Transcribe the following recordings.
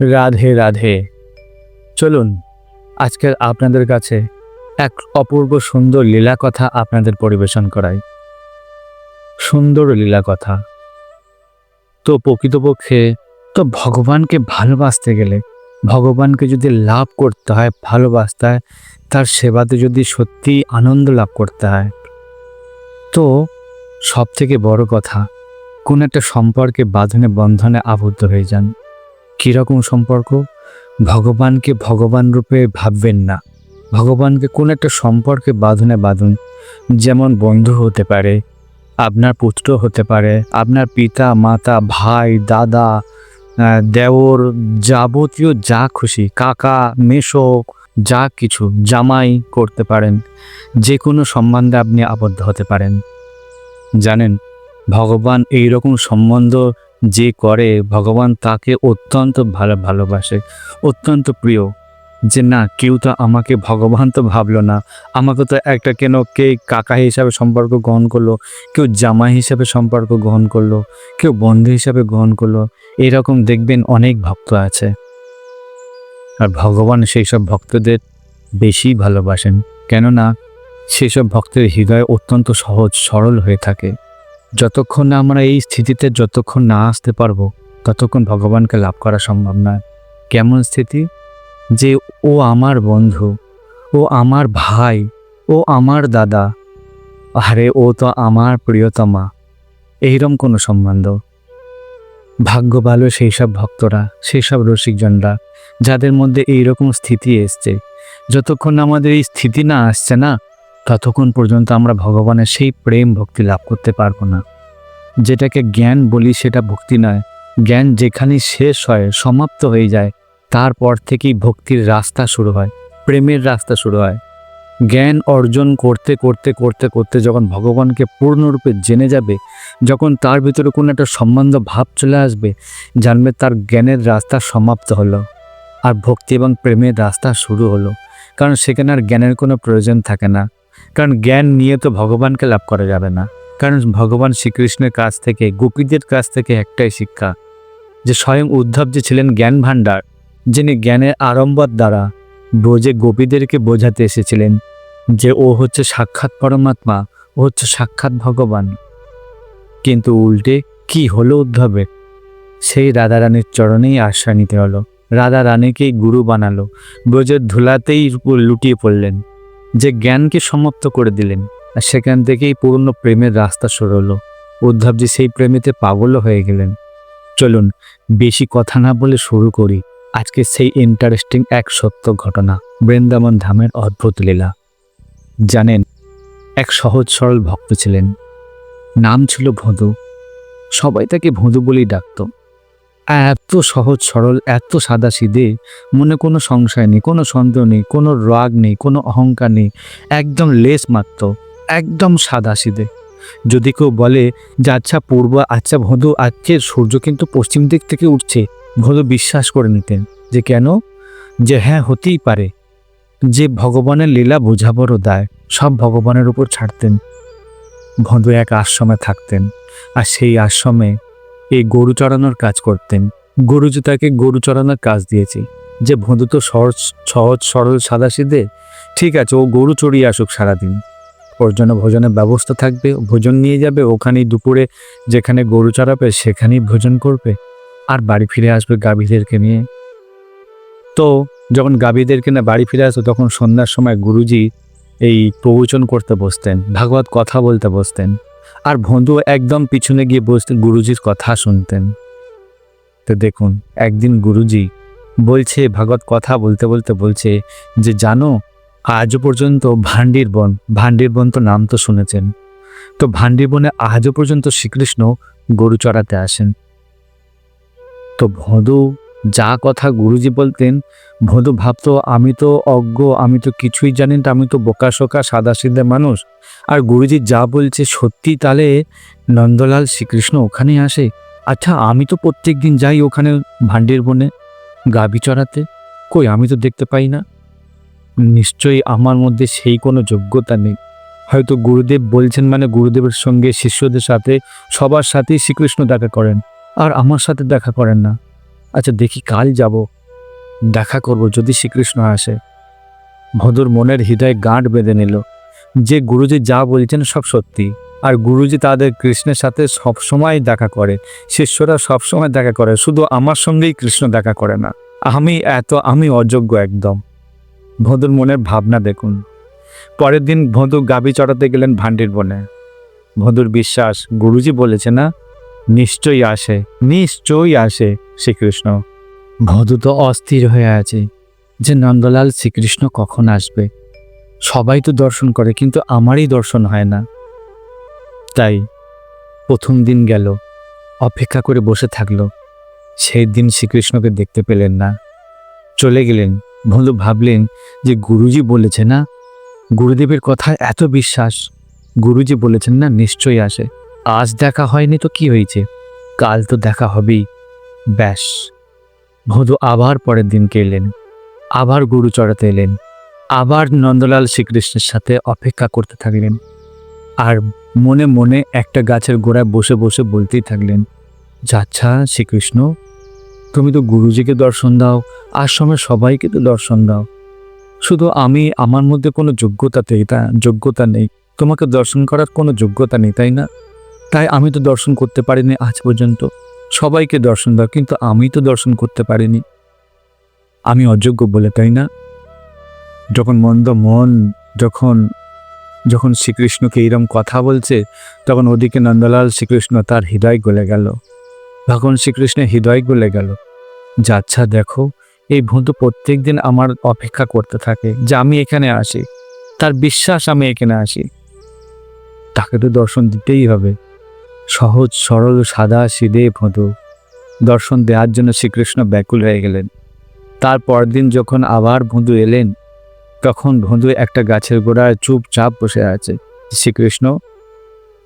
রাধে রাধে। চলুন, আজকের আপনাদের কাছে এক অপূর্ব সুন্দর লীলা কথা আপনাদের পরিবেশন করাই। সুন্দর লীলা কথা তো প্রকৃতপক্ষে তো ভগবানকে ভালোবাসতে গেলে, ভগবানকে যদি লাভ করতে হয়, ভালোবাসতে হয়, তার সেবাতে যদি সত্যি আনন্দ লাভ করতে হয়, তো সব থেকে বড় কথা, কোন একটা সম্পর্কে বাঁধনে, বন্ধনে আবদ্ধ হয়ে যান। কীরকম সম্পর্ক? ভগবানকে ভগবান রূপে ভাববেন না। ভগবানকে কোন একটা সম্পর্কে বাঁধনে বাঁধুন, যেমন বন্ধু হতে পারে, আপনার পুত্র হতে পারে, আপনার পিতা, মাতা, ভাই, দাদা দেওর, যাবতীয় যা খুশি, কাকা মেশো যা কিছু জামাই করতে পারেন যে কোনো সম্বন্ধে আপনি আবদ্ধ হতে পারেন। জানেন, ভগবান এই রকম সম্বন্ধ যে করে, ভগবান তাকে অত্যন্ত ভালো, ভালোবাসে, অত্যন্ত প্রিয়। যে না, কেউ তো আমাকে ভগবান তো ভাবলো না। আমাকে তো একটা কেন কে কাকা হিসাবে সম্পর্ক গ্রহণ করল, কেউ জামাই হিসাবে সম্পর্ক গ্রহণ করল, কেউ বন্ধু হিসাবে গ্রহণ করল, এরকম দেখবেন অনেক ভক্ত আছে। আর ভগবান সেই সব ভক্তদের বেশি ভালোবাসেন। কেননা সেই সব ভক্তের হৃদয় অত্যন্ত সহজ, সরল হয়ে থাকে। যতক্ষণ না আমরা এই স্থিতিতে যতক্ষণ না আসতে পারব, ততক্ষণ ভগবানকে লাভ করা সম্ভব নয়। কেমন স্থিতি? যে ও আমার বন্ধু, ও আমার ভাই, ও আমার দাদা, আরে ও তো আমার প্রিয়তমা এইরকম কোনো সম্বন্ধ? ভাগ্য ভালো সেই সব ভক্তরা সেই সব রসিকজনরা, যাদের মধ্যে এইরকম স্থিতি এসছে। যতক্ষণ আমাদের এই স্থিতি না আসছে না ততক্ষণ পর্যন্ত আমরা ভগবানের সেই প্রেম ভক্তি লাভ করতে পারব না। যেটাকে জ্ঞান বলি সেটা ভক্তি নয়। জ্ঞান যেখানে শেষ হয়, সমাপ্ত হয়ে যায়, তারপর থেকেই ভক্তির রাস্তা শুরু হয়, প্রেমের রাস্তা শুরু হয়। জ্ঞান অর্জন করতে করতে করতে করতে যখন ভগবানকে পূর্ণরূপে জেনে যাবে, যখন তার ভিতরে কোনো একটা সম্বন্ধ ভাব চলে আসবে, জানবে তার জ্ঞানের রাস্তা সমাপ্ত হলো আর ভক্তি এবং প্রেমের রাস্তা শুরু হলো। কারণ সেখানে আর জ্ঞানের কোনো প্রয়োজন থাকে না। কারণ জ্ঞান নিয়ে তো ভগবানকে লাভ করা যাবে না। কারণ ভগবান শ্রীকৃষ্ণের কাছ থেকে, গোপীদের কাছ থেকে একটাই শিক্ষা, যে স্বয়ং উদ্ধব যে ছিলেন জ্ঞান ভাণ্ডার, যিনি জ্ঞানের আড়ম্বর দ্বারা ব্রজে গোপীদেরকে বোঝাতে এসেছিলেন যে ও হচ্ছে সাক্ষাৎ পরমাত্মা, ও হচ্ছে সাক্ষাৎ ভগবান। কিন্তু উল্টে কি হলো উদ্ধবের? সেই রাধা রানীর চরণেই আশ্রয় নিতে হলো। রাধা রানীকেই গুরু বানালো। ব্রজের ধুলাতেই লুটিয়ে পড়লেন। যে জ্ঞানকে সমাপ্ত করে দিলেন। আর সেখান থেকেই পূর্ণ প্রেমের রাস্তা শুরু হলো উদ্ধবজি সেই প্রেমেতে পাগলও হয়ে গেলেন। চলুন, বেশি কথা না বলে শুরু করি। আজকে সেই ইন্টারেস্টিং এক সত্য ঘটনা, বৃন্দাবন ধামের অদ্ভুত লীলা। জানেন, এক সহজ সরল ভক্ত ছিলেন। নাম ছিল ভদু। সবাই তাকে ভদু বলেই ডাকত। এত সহজ, সরল, এত সাদা সিধে মনে কোনো সংশয় নেই, কোনো সন্দেহ নেই, কোনো রাগ নেই, কোনো অহংকার নেই, একদম লেস মাত্র, একদম সাদা সিধে যদি কেউ বলে যে আচ্ছা পূর্ব আচ্ছা ভদু, আজকে সূর্য কিন্তু পশ্চিম দিক থেকে উঠছে। ভদু বিশ্বাস করে নিতেন যে, কেন? যে হ্যাঁ হতেই পারে। যে, ভগবানের লীলা বোঝাবড়ও দায়, সব ভগবানের উপর ছাড়তেন। ভদু এক আশ্রমে থাকতেন, আর সেই আশ্রমে এই গরু চড়ানোর কাজ করতেন। গুরুজি তাকে গরু চড়ানোর কাজ দিয়েছে। যে ভদু তো সহজ সহজ, সরল, সাদা সিধে, ঠিক আছে, ও গরু চড়িয়ে আসুক সারাদিন। ওর জন্য ভোজনের ব্যবস্থা থাকবে ভোজন নিয়ে যাবে, ওখানেই দুপুরে যেখানে গরু চড়াবে, সেখানেই ভোজন করবে। আর বাড়ি ফিরে আসবে গাভীদেরকে নিয়ে। তো, যখন গাভীদেরকে না বাড়ি ফিরে আসতো তখন সন্ধ্যার সময় গুরুজি এই প্রবচন করতে বসতেন, ভাগবত কথা বলতে বসতেন। আর ভন্দু একদম পিছনে গিয়ে বসতেন গুরুজির কথা শুনতেন। তো দেখুন, একদিন গুরুজি বলছে, ভাগবত কথা বলতে বলতে বলছে যে, জানো আজও পর্যন্ত ভান্ডির বন ভান্ডির বন তো নাম তো শুনেছেন। তো ভান্ডির বনে আজও পর্যন্ত শ্রীকৃষ্ণ গরু চড়াতে আসেন। তো ভদু যা কথা গুরুজি বলতেন, ভদু ভাবতো আমি তো অজ্ঞ, আমি তো কিছুই জানি না, আমি তো বোকা শোকা সাদা সিধে মানুষ। আর গুরুজি যা বলছে সত্যি তাহলে নন্দলাল শ্রীকৃষ্ণ ওখানে আসে? আচ্ছা আমি তো প্রত্যেক দিন যাই ওখানে ভান্ডির বনে গাভী চড়াতে। কই, আমি তো দেখতে পাই না। নিশ্চয়ই আমার মধ্যে সেই কোনো যোগ্যতা নেই। হয়তো গুরুদেব বলছেন মানে গুরুদেবের সঙ্গে শিষ্যদের সাথে সবার সাথেই শ্রীকৃষ্ণ দেখা করেন, আর আমার সাথে দেখা করেন না। আচ্ছা দেখি কাল যাব। দেখা করব যদি শ্রীকৃষ্ণ আসে। ভদুর মনের হৃদয়ে গাঁট বেঁধে নিল। যে গুরুজি যা বলছেন সব সত্যি। আর গুরুজি তাদের কৃষ্ণের সাথে সবসময় দেখা করে। শিষ্যরা সবসময় দেখা করে। শুধু আমার সঙ্গেই কৃষ্ণ দেখা করে না। আমি এত, আমি অযোগ্য একদম। ভদুর মনের ভাবনা দেখুন। পরের দিন ভদু গাবি চড়াতে গেলেন ভান্ডির বনে। ভদুর বিশ্বাস, গুরুজি বলেছে না? নিশ্চয়ই আসে নিশ্চয়ই আসে শ্রীকৃষ্ণ। ভদু তো অস্থির হয়ে আছে যে নন্দলাল শ্রীকৃষ্ণ কখন আসবে? সবাই তো দর্শন করে, কিন্তু আমারই দর্শন হয় না। তাই প্রথম দিন গেল, অপেক্ষা করে বসে থাকল। সেই দিন শ্রীকৃষ্ণকে দেখতে পেলেন না। চলে গেলেন ভলু ভাবলেন যে গুরুজি বলেছে না? গুরুদেবের কথায় এত বিশ্বাস, গুরুজি বলেছেন না নিশ্চয়ই আসে। আজ দেখা হয়নি তো কি হয়েছে? কাল তো দেখা হবেই। ব্যাস। ভদু আবার পরের দিনকে এলেন? আবার গুরু চড়াতে এলেন। আবার নন্দলাল শ্রীকৃষ্ণের সাথে অপেক্ষা করতে থাকলেন। আর মনে মনে একটা গাছের গোড়ায় বসে বসে বলতেই থাকলেন, যাচ্ছা শ্রীকৃষ্ণ, তুমি তো গুরুজিকে দর্শন দাও, আশ্রমের সবাইকে তো দর্শন দাও। শুধু আমি, আমার মধ্যে কোনো যোগ্যতা যোগ্যতা নেই। তোমাকে দর্শন করার কোনো যোগ্যতা নেই, তাই না? তাই আমি তো দর্শন করতে পারিনি আজ পর্যন্ত। সবাইকে দর্শন দাও, কিন্তু আমি তো দর্শন করতে পারিনি। আমি অযোগ্য বলে, তাই না? যখন মন্দ মন, যখন যখন শ্রীকৃষ্ণকে এইরকম কথা বলছে, তখন ওদিকে নন্দলাল শ্রীকৃষ্ণ তার হৃদয় গলে গেল। ভগবান শ্রীকৃষ্ণের হৃদয় গলে গেল। যে আচ্ছা দেখো, এই ভূত প্রত্যেক দিন আমার অপেক্ষা করতে থাকে যে আমি এখানে আসি। তার বিশ্বাস আমি এখানে আসি। তাকে তো দর্শন দিতেই হবে। সহজ, সরল, সাদা সিদে ভোঁদু দর্শন দেওয়ার জন্য শ্রীকৃষ্ণ ব্যাকুল হয়ে গেলেন। তার পরদিন যখন আবার ভোঁদু এলেন, তখন ভোঁদু একটা গাছের গোড়ায় চুপচাপ বসে আছে। শ্রীকৃষ্ণ,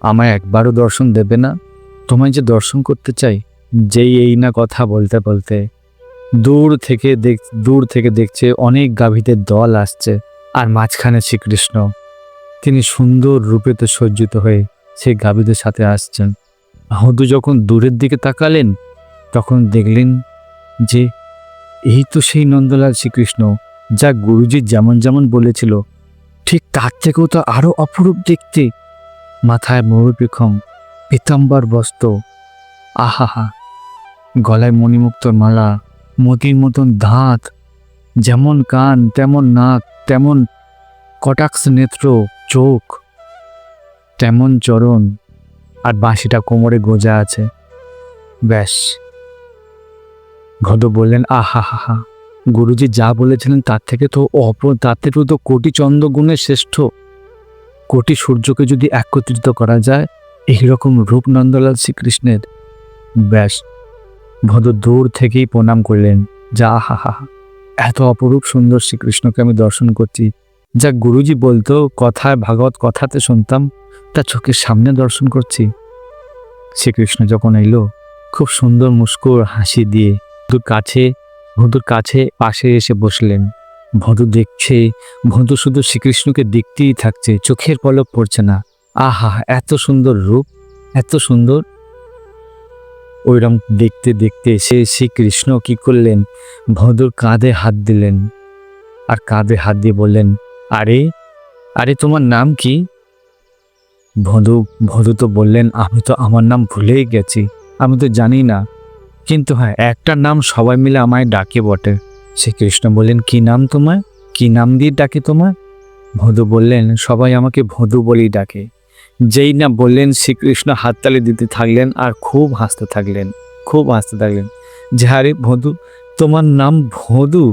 আমায় একবারও দর্শন দেবে না? তোমায় যে দর্শন করতে চাই, যেই এই না কথা বলতে বলতে। দূর থেকে দেখ, দূর থেকে দেখছে অনেক গাভীদের দল আসছে। আর মাঝখানে শ্রীকৃষ্ণ, তিনি সুন্দর রূপেতে সজ্জিত হয়ে সেই গাভীদের সাথে আসছেন। হদু যখন দূরের দিকে তাকালেন, তখন দেখলেন যে এই তো সেই নন্দলাল শ্রীকৃষ্ণ, যা গুরুজি যেমন যেমন বলেছিল, ঠিক তার থেকেও তো আরও অপরূপ দেখতে। মাথায় ময়ূরপিখম পীতাম্বর বস্ত্র, আহাহা, গলায় মণিমুক্তর মালা মতির মতন দাঁত, যেমন কান, তেমন নাক, তেমন কটাক্স নেত্র, চোখ তেমন চরণ আর বাঁশিটা কোমরে গোজা আছে। ব্যাস। ঘদ বললেন আহা হা হা গুরুজি যা বলেছিলেন তার থেকে তো অপ, তার থেকেও তো কোটি চন্দ্রগুণের শ্রেষ্ঠ। কোটি সূর্যকে যদি একত্রিত করা যায়, এইরকম রূপ নন্দলাল শ্রীকৃষ্ণের। ব্যাস। ভদ দূর থেকেই প্রণাম করলেন, যা আহা হা এত অপরূপ সুন্দর শ্রীকৃষ্ণকে আমি দর্শন করছি। যা গুরুজি বলতো, কথায় ভাগবত কথাতে শুনতাম তা চোখের সামনে দর্শন করছি। শ্রীকৃষ্ণ যখন এলো, খুব সুন্দর মুস্কুর হাসি দিয়ে ভদুর কাছে ভদুর কাছে পাশে এসে বসলেন। ভদু দেখছে ভদু শুধু শ্রীকৃষ্ণকে দেখতেই থাকছে, চোখের পলক পড়ছে না। আহা, এত সুন্দর রূপ, এত সুন্দর। ওইরকম দেখতে দেখতে সে শ্রীকৃষ্ণ কি করলেন? ভদুর কাঁধে হাত দিলেন আর কাঁধে হাত দিয়ে বললেন, আরে আরে তোমার নাম কি? ভদু ভদু তো বললেন, আমি তো আমার নাম ভুলেই গেছি, আমি তো জানি না। কিন্তু হ্যাঁ একটা নাম সবাই মিলে আমায় ডাকে বটে। শ্রীকৃষ্ণ বললেন, কি নাম তোমার? কি নাম দিয়ে ডাকে তোমার? ভদু বললেন, সবাই আমাকে ভদু বলেই ডাকে। যেই না বললেন, শ্রীকৃষ্ণ হাততালি দিতে থাকলেন আর খুব হাসতে থাকলেন, খুব হাসতে থাকলেন। যে আরে ভদু, তোমার নাম ভদু?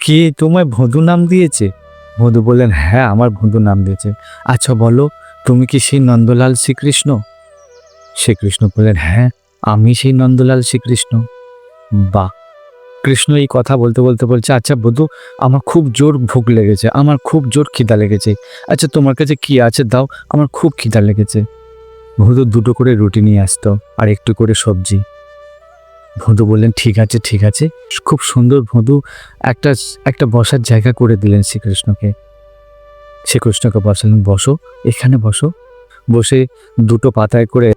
কে তোমায় ভদু নাম দিয়েছে? ভদু বললেন হ্যাঁ আমার ভদু নাম দিয়েছে। আচ্ছা বলো, তুমি কি সেই নন্দলাল শ্রীকৃষ্ণ? শ্রীকৃষ্ণ বললেন হ্যাঁ আমি সেই নন্দলাল শ্রীকৃষ্ণ। বা কৃষ্ণ এই কথা বলতে বলতে বলছে আচ্ছা বধু, আমার খুব জোর ভুক লেগেছে, আমার খুব জোর খিদা লেগেছে। আচ্ছা তোমার কাছে কি আছে, দাও, আমার খুব খিদা লেগেছে। ভদু দুটো করে রুটি নিয়ে আসতো, আর একটু করে সবজি। ভদু বললেন, ঠিক আছে ঠিক আছে। খুব সুন্দর ভদু, একটা একটা বসার জায়গা করে দিলেন শ্রীকৃষ্ণকে। শ্রীকৃষ্ণকে বসালেন, বসো, এখানে বসো। বসে দুটো পাতায় করে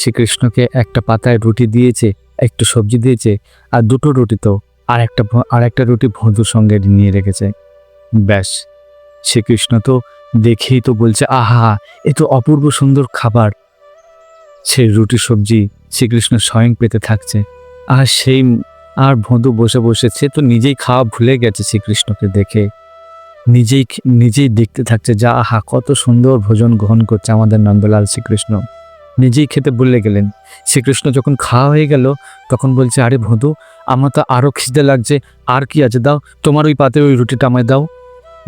শ্রীকৃষ্ণকে একটা পাতায় রুটি দিয়েছে, একটু সবজি দিয়েছে, আর দুটো রুটি তো আর একটা আর একটা রুটি ভধুর সঙ্গে নিয়ে রেখেছে। ব্যাস, শ্রীকৃষ্ণ তো দেখেই তো বলছে, আহা, এ তো অপূর্ব সুন্দর খাবার। সেই রুটি, সবজি শ্রীকৃষ্ণ স্বয়ং পেতে থাকছে। আর সেই আর ভধু বসে বসেছে তো নিজেই খাওয়া ভুলে গেছে শ্রীকৃষ্ণকে দেখে। নিজেই নিজেই দেখতে থাকছে যা, আহা, কত সুন্দর ভোজন গ্রহণ করছে আমাদের নন্দলাল শ্রীকৃষ্ণ। নিজেই খেতে ভুলে গেলেন। শ্রীকৃষ্ণ যখন খাওয়া হয়ে গেল, তখন বলছে, আরে ভধু আমার তো আরও খিদে লাগছে, আর কি আছে দাও, তোমার ওই পাতে ওই রুটিটা আমায় দাও।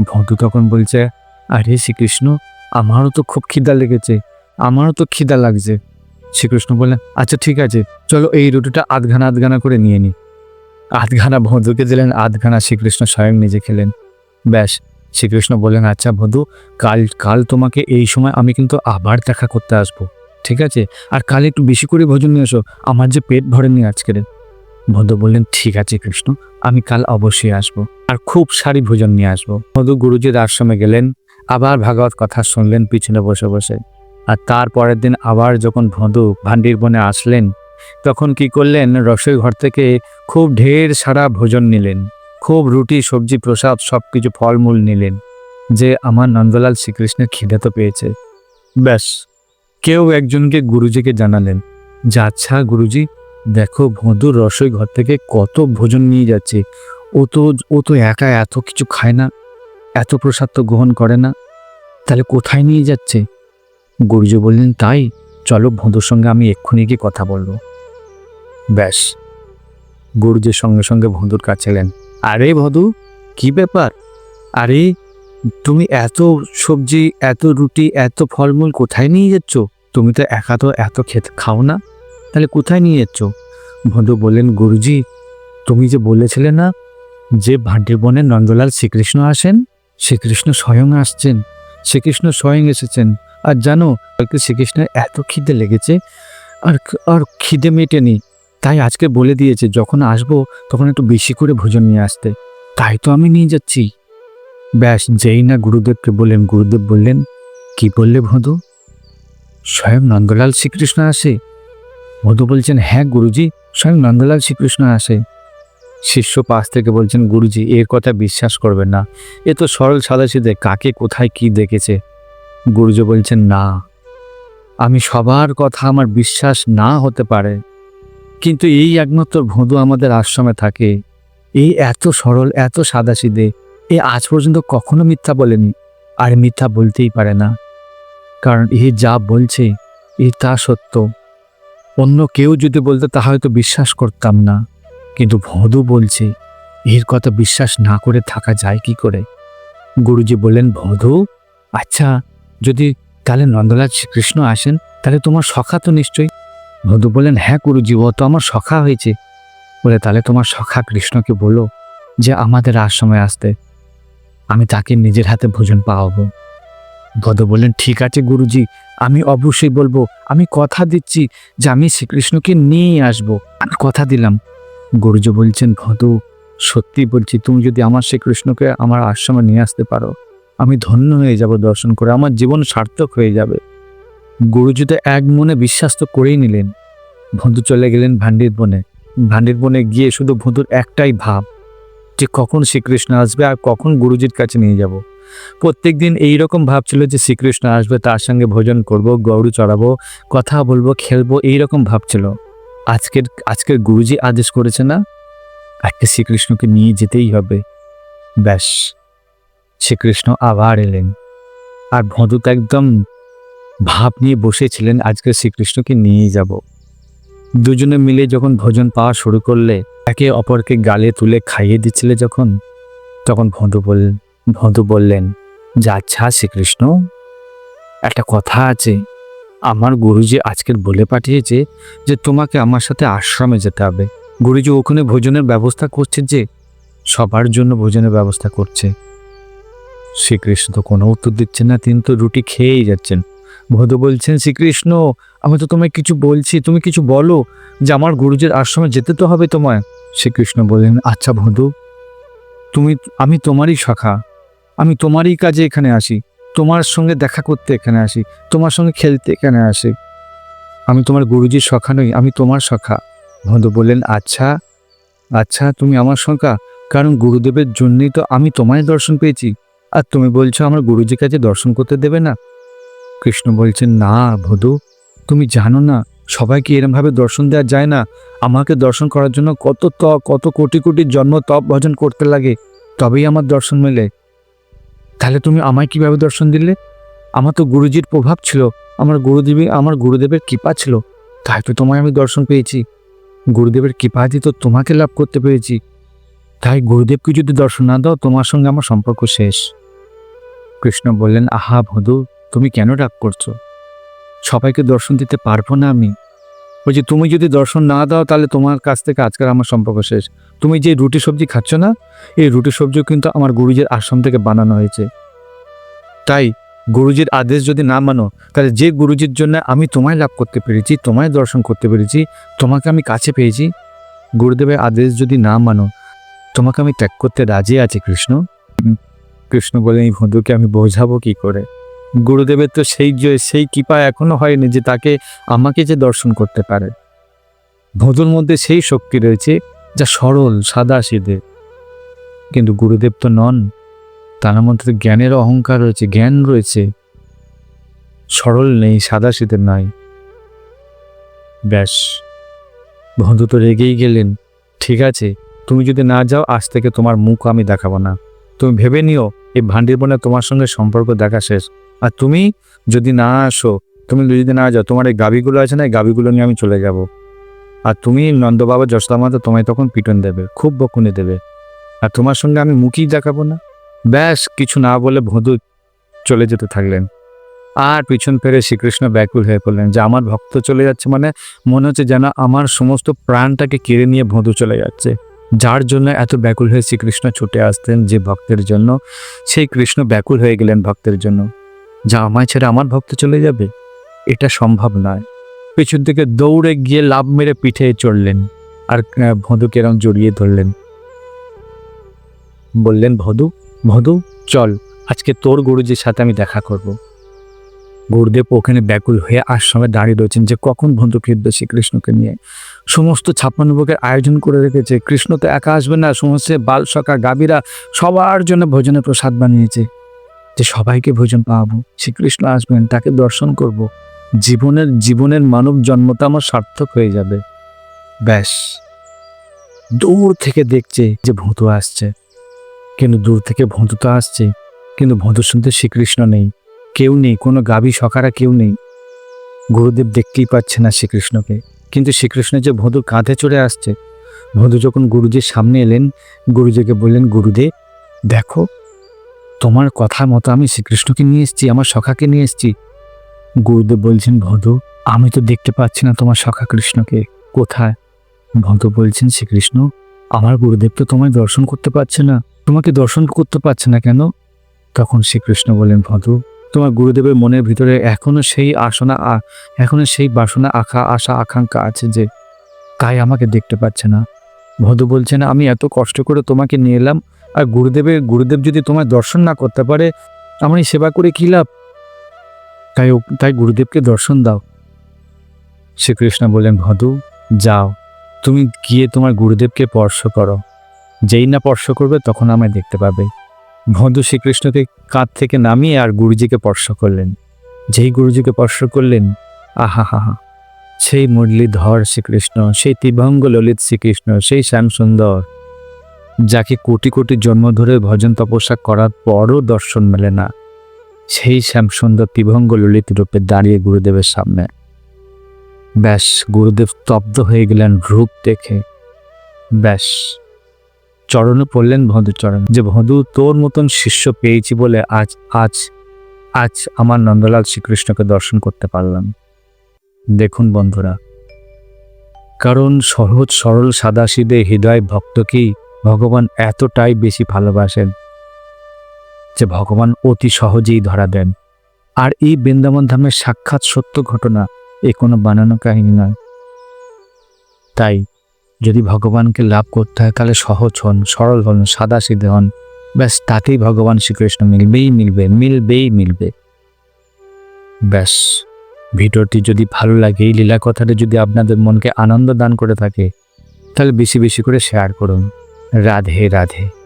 ভধু তখন বলছে, আরে শ্রীকৃষ্ণ, আমারও তো খুব খিদা লেগেছে, আমারও তো খিদা লাগছে। শ্রীকৃষ্ণ বললেন আচ্ছা ঠিক আছে, চলো এই রুটিটা আধখানা আধখানা করে নিয়ে নিই আধখানা বধুকে দিলেন, আধখানা শ্রীকৃষ্ণ স্বয়ং নিজে খেলেন। ব্যাস, শ্রীকৃষ্ণ বললেন আচ্ছা বধু কাল কাল তোমাকে এই সময় আমি কিন্তু আবার দেখা করতে আসব, ঠিক আছে? আর কাল একটু বেশি করে ভোজন নিয়ে এসো, আমার যে পেট ভরেনি আজকের বধু বললেন, ঠিক আছে কৃষ্ণ, আমি কাল অবশ্যই আসব, আর খুব সারি ভোজন নিয়ে আসব। বধু গুরুজির আশ্রমে গেলেন, আবার ভাগবত কথা শুনলেন, পিছনে বসে বসে। আর তার পরের দিন আবার যখন ভধু ভান্ডির বনে আসলেন, তখন কি করলেন? রসোই ঘর থেকে খুব ঢের সারা ভোজন নিলেন। খুব রুটি, সবজি, প্রসাদ সব কিছু ফলমূল নিলেন, যে আমার নন্দলাল শ্রীকৃষ্ণের খিদে তো পেয়েছে। ব্যাস, কেউ একজনকে গুরুজিকে জানালেন, যে আচ্ছা গুরুজি, দেখো ভধুর রসই ঘর থেকে কত ভোজন নিয়ে যাচ্ছে। ও তো ও তো একা এত কিছু খায় না, এত প্রসাদ তো গ্রহণ করে না। তাহলে কোথায় নিয়ে যাচ্ছে? গুরুজি বললেন, তাই, চলো ভধুর সঙ্গে আমি এক্ষুনি গিয়ে কথা বলব। ব্যাস গুরুজির সঙ্গে সঙ্গে ভধুর কাছে এলেন। আরে ভধু কি ব্যাপার? আরে, তুমি এত সবজি, এত রুটি, এত ফলমূল কোথায় নিয়ে যাচ্ছ? তুমি তো একা তো এত খেতে খাও না। তাহলে কোথায় নিয়ে যাচ্ছ? ভধু বললেন, গুরুজি, তুমি যে বলেছিলে না যে ভান্ডির বনে নন্দলাল শ্রীকৃষ্ণ আসেন? শ্রীকৃষ্ণ স্বয়ং আসছেন। শ্রীকৃষ্ণ স্বয়ং এসেছেন। আর জানো শ্রীকৃষ্ণের এত খিদে লেগেছে, আর আর খিদে মেটেনি। তাই আজকে বলে দিয়েছে, যখন আসব, তখন একটু বেশি করে ভোজন নিয়ে আসতে। তাই তো আমি নিয়ে যাচ্ছি। ব্যাস, যেই না গুরুদেবকে বললেন, গুরুদেব বললেন, কি বললে ভধু স্বয়ং নন্দলাল শ্রীকৃষ্ণ আসে। মধু বলছেন হ্যাঁ গুরুজি, স্বয়ং নন্দলাল শ্রীকৃষ্ণ আসে। শিষ্য পাশ থেকে বলছেন, গুরুজি, এর কথা বিশ্বাস করবেন না। এ তো সরল সাদাসিদে কাকে, কোথায়, কি দেখেছে? গুরুজি বলছেন, না, আমি সবার কথা আমার বিশ্বাস না হতে পারে। কিন্তু এই একমাত্র ভধু আমাদের আশ্রমে থাকে। এই এত সরল, এত সাদাসিদে, এ আজ পর্যন্ত কখনো মিথ্যা বলেনি, আর মিথ্যা বলতেই পারে না। কারণ এ যা বলছে, এ তা সত্য। অন্য কেউ যদি বলতো, তা হয়তো বিশ্বাস করতাম না। কিন্তু ভধু বলছে, এর কথা বিশ্বাস না করে থাকা যায় কি করে? গুরুজি বললেন ভধু আচ্ছা যদি তাহলে নন্দলাল শ্রীকৃষ্ণ আসেন, তাহলে তোমার সখা তো নিশ্চয়ই। ভধু বললেন হ্যাঁ গুরুজি ও তো আমার সখা হয়েছে। বলে, তাহলে তোমার সখা কৃষ্ণকে বলো যে আমাদের আশ্রমে আসতে। আমি তাকে নিজের হাতে ভোজন পাওয়াবো। ভদ বললেন, ঠিক আছে গুরুজি, আমি অবশ্যই বলব। আমি কথা দিচ্ছি যে আমি শ্রীকৃষ্ণকে নিয়ে আসব। আমি কথা দিলাম। গুরুজি বলছেন, ভদু, সত্যি বলছি, তুমি যদি আমার শ্রীকৃষ্ণকে আমার আশ্রমে নিয়ে আসতে পারো আমি ধন্য হয়ে যাব দর্শন করে। আমার জীবন সার্থক হয়ে যাবে। গুরুজি তো এক মনে বিশ্বাস তো করেই নিলেন। ভন্ধু চলে গেলেন ভান্ডির বনে। ভান্ডির বনে গিয়ে শুধু ভন্ধুর একটাই ভাব, যে কখন শ্রীকৃষ্ণ আসবে আর কখন গুরুজির কাছে নিয়ে যাব। প্রত্যেক দিন এইরকম ভাবছিল যে শ্রীকৃষ্ণ আসবে, তার সঙ্গে ভোজন করব, গৌরু চড়াবো, কথা বলব, খেলব, এইরকম ভাবছিল আজকের আজকের গুরুজি আদেশ করেছে না? আজকে শ্রীকৃষ্ণকে নিয়ে যেতেই হবে। ব্যাস। শ্রীকৃষ্ণ আবার এলেন। আর ভদু তো একদম ভাব নিয়ে বসেছিলেন, আজকে শ্রীকৃষ্ণকে নিয়ে যাব। দুজনে মিলে যখন ভোজন পাওয়া শুরু করলে, একে অপরকে গালে তুলে খাইয়ে দিচ্ছিলে যখন, তখন ভদু বল, ভদু বললেন, যে আচ্ছা শ্রীকৃষ্ণ, একটা কথা আছে। আমার গুরুজি আজকের বলে পাঠিয়েছে যে তোমাকে আমার সাথে আশ্রমে যেতে হবে। গুরুজি ওখানে ভোজনের ব্যবস্থা করছে যে, সবার জন্য ভোজনের ব্যবস্থা করছে। শ্রীকৃষ্ণ তো কোনো উত্তর দিচ্ছেন না, তিনি তো রুটি খেয়েই যাচ্ছেন। ভদু বলছেন, শ্রীকৃষ্ণ, আমি তো তোমায় কিছু বলছি, তুমি কিছু বলো যে আমার গুরুজির আশ্রমে যেতে তো হবে তোমায়? শ্রীকৃষ্ণ বললেন আচ্ছা ভদু, তুমি, আমি তোমারই শাখা, আমি তোমারই কাজে এখানে আসি, তোমার সঙ্গে দেখা করতে এখানে আসি, তোমার সঙ্গে খেলতে এখানে আসি। আমি তোমার গুরুজির সখা নই, আমি তোমার সখা বন্ধু বললেন আচ্ছা আচ্ছা তুমি আমার শঙ্কা কারণ গুরুদেবের জন্যই তো আমি তোমায় দর্শন পেয়েছি। আর তুমি বলছো আমার গুরুজির কাছে দর্শন করতে দেবে না? কৃষ্ণ বলছেন, না ভদু, তুমি জানো না, সবাইকে এরমভাবে দর্শন দেওয়া যায় না। আমাকে দর্শন করার জন্য কত তপ কত কোটি কোটি জন্ম, তপ ভজন করতে লাগে, তবেই আমার দর্শন মেলে। তাহলে তুমি আমায় কীভাবে দর্শন দিলে? আমার তো গুরুজির প্রভাব ছিল, আমার গুরুদেবী, আমার গুরুদেবের কৃপা ছিল, তাই তো তোমায় আমি দর্শন পেয়েছি। গুরুদেবের কৃপাদি তো তোমাকে লাভ করতে পেরেছি। তাই গুরুদেবকে যদি দর্শন না দাও, তোমার সঙ্গে আমার সম্পর্ক শেষ। কৃষ্ণ বললেন, আহা ভদু, তুমি কেন রাগ করছ? সবাইকে দর্শন দিতে পারব না আমি। বলছি তুমি যদি দর্শন না দাও, তাহলে তোমার কাছ থেকে আজকাল আমার সম্পর্ক শেষ। তুমি যে রুটি সবজি খাচ্ছ না, এই রুটি সবজিও কিন্তু আমার গুরুজির আশ্রম থেকে বানানো হয়েছে। তাই গুরুজির আদেশ যদি না মানো, তাহলে যে গুরুজির জন্য আমি তোমায় লাভ করতে পেরেছি, তোমায় দর্শন করতে পেরেছি, তোমাকে আমি কাছে পেয়েছি, গুরুদেবের আদেশ যদি না মানো তোমাকে আমি ত্যাগ করতে রাজি আছি, কৃষ্ণ। কৃষ্ণ বলে এই বন্ধুকে আমি বোঝাবো কি করে? গুরুদেবের তো সেই যে সেই কৃপা এখনও হয়নি যে তাকে আমাকে যে দর্শন করতে পারে। ভদুর মধ্যে সেই শক্তি রয়েছে যা সরল, সাদা সিধে কিন্তু গুরুদেব তো নন। তার মধ্যে জ্ঞানের অহংকার রয়েছে, জ্ঞান রয়েছে। সরল নেই, সাদা শীতের নয় ব্যাস। বন্ধু তো রেগেই গেলেন। ঠিক আছে। তুমি যদি না যাও, আজ থেকে তোমার মুখ আমি দেখাবো না। তুমি ভেবে নিও, এই ভান্ডির বনে তোমার সঙ্গে সম্পর্ক দেখা শেষ। আর তুমি যদি না আসো, তুমি যদি না যাও, তোমার এই গাবিগুলো আছে না, এই গাবিগুলো নিয়ে আমি চলে যাব। আর তুমি নন্দবাবা যশোদা মাতা তোমায় তখন পিটন দেবে, খুব বকুনি দেবে। আর তোমার সঙ্গে আমি মুখই দেখাবো না। ব্যাস, কিছু না বলে ভদু চলে যেতে থাকলেন। আর পিছন ফেরে শ্রীকৃষ্ণ ব্যাকুল হয়ে পড়লেন, যে আমার ভক্ত চলে যাচ্ছে মানে মনে হচ্ছে যেন আমার সমস্ত প্রাণটাকে কেড়ে নিয়ে ভদু চলে যাচ্ছে। যার জন্য এত ব্যাকুল হয়ে শ্রীকৃষ্ণ ছুটে আসতেন যে ভক্তের জন্য। সেই কৃষ্ণ ব্যাকুল হয়ে গেলেন ভক্তের জন্য। যা আমায় ছেড়ে আমার ভক্ত চলে যাবে? এটা সম্ভব নয়। পেছন থেকে দৌড়ে গিয়ে লাভ মেরে পিঠে চড়লেন আর ভদুকে এরম জড়িয়ে ধরলেন। বললেন, ভদু ভদু, চল, আজকে তোর গুরুজির সাথে আমি দেখা করব। গুরুদেব ওখানে ব্যাকুল হয়ে আশ্রমে দাঁড়িয়ে রয়েছেন যে কখন বন্ধু ফিরবে শ্রীকৃষ্ণকে নিয়ে। সমস্ত ছাপ্পান্ন ভোগের আয়োজন করে রেখেছে। কৃষ্ণ তো একা আসবে না, সমস্ত বাল সকা গাভীরা সবার জন্য ভোজনের প্রসাদ বানিয়েছে। যে সবাইকে ভোজন পাওয়াবো শ্রীকৃষ্ণ আসবেন, তাকে দর্শন করব। জীবনের জীবনের মানব জন্মটা আমার সার্থক হয়ে যাবে। ব্যাস। দূর থেকে দেখছে যে ভূত আসছে। কিন্তু দূর থেকে ভূত তো আসছে, কিন্তু ভূত শুনতে শ্রীকৃষ্ণ নেই। কেউ নেই, কোনো গাভী সকারা কেউ নেই। গুরুদেব দেখতেই পাচ্ছে না শ্রীকৃষ্ণকে। কিন্তু শ্রীকৃষ্ণ যে ভধুর কাঁধে চড়ে আসছে ভধু যখন গুরুজির সামনে এলেন, গুরুজিকে বললেন, গুরুদেব, দেখো, তোমার কথা মতো আমি শ্রীকৃষ্ণকে নিয়ে এসেছি, আমার সখাকে নিয়ে এসেছি। গুরুদেব বলছেন ভধু আমি তো দেখতে পাচ্ছি না তোমার সখা কৃষ্ণকে। কোথায়? ভধু বলছেন, শ্রীকৃষ্ণ, আমার গুরুদেব তো তোমায় দর্শন করতে পারছে না। তোমাকে দর্শন করতে পারছে না কেন? তখন শ্রীকৃষ্ণ বললেন ভধু তোমার গুরুদেবের মনের ভিতরে এখনও সেই আসনা আ- এখনও সেই বাসনা আখা, আশা, আকাঙ্ক্ষা আছে যে তাই আমাকে দেখতে পাচ্ছে না। ভদু বলছেন আমি এত কষ্ট করে তোমাকে নিয়ে এলাম আর গুরুদেবের, গুরুদেব যদি তোমার দর্শন না করতে পারে, আমার সেবা করে কী লাভ? তাই তাই গুরুদেবকে দর্শন দাও। শ্রীকৃষ্ণ বললেন, ভদু, যাও। তুমি গিয়ে তোমার গুরুদেবকে স্পর্শ করো। যেই না স্পর্শ করবে, তখন আমায় দেখতে পাবে। ভদু শ্রীকৃষ্ণকে কাঁধ থেকে নামিয়ে আর গুরুজিকে স্পর্শ করলেন। যেই গুরুজিকে স্পর্শ করলেন আহা হা হা সেই মুরলীধর শ্রীকৃষ্ণ, সেই তিভঙ্গ ললিত শ্রীকৃষ্ণ, সেই শ্যামসুন্দর, যাকে কোটি কোটি জন্ম ধরে ভজন তপস্যা করার পরও দর্শন মেলে না, সেই শ্যামসুন্দর তিভঙ্গ ললিত রূপে দাঁড়িয়ে গুরুদেবের সামনে। ব্যাস, গুরুদেব স্তব্ধ হয়ে গেলেন রূপ দেখে। ব্যাস চরণে পড়লেন ভদুচরণ যে ভদু তোর মতন শিষ্য পেয়েছি বলে আজ আজ আজ আমার নন্দলাল শ্রীকৃষ্ণকে দর্শন করতে পারলাম। দেখুন বন্ধুরা, কারণ সহজ সরল সাদাসিদে হৃদয় ভক্তকেই ভগবান এতটাই বেশি ভালোবাসেন যে ভগবান অতি সহজেই ধরা দেন। আর এই বৃন্দাবন ধামের সাক্ষাৎ সত্য ঘটনা এ কোনো বানানো কাহিনী নয়। তাই যদি ভগবানকে লাভ করতে হয়, তাহলে সহজ হন, সরল হন সাদা সিধে হন। ব্যাস, তাতেই ভগবান শ্রীকৃষ্ণ মিলবেই মিলবে মিলবেই মিলবে। ব্যাস, ভিডিওটি যদি ভালো লাগে, এই লীলা কথাটা যদি আপনাদের মনকে আনন্দ দান করে থাকে, তাহলে বেশি বেশি করে শেয়ার করুন। রাধে রাধে।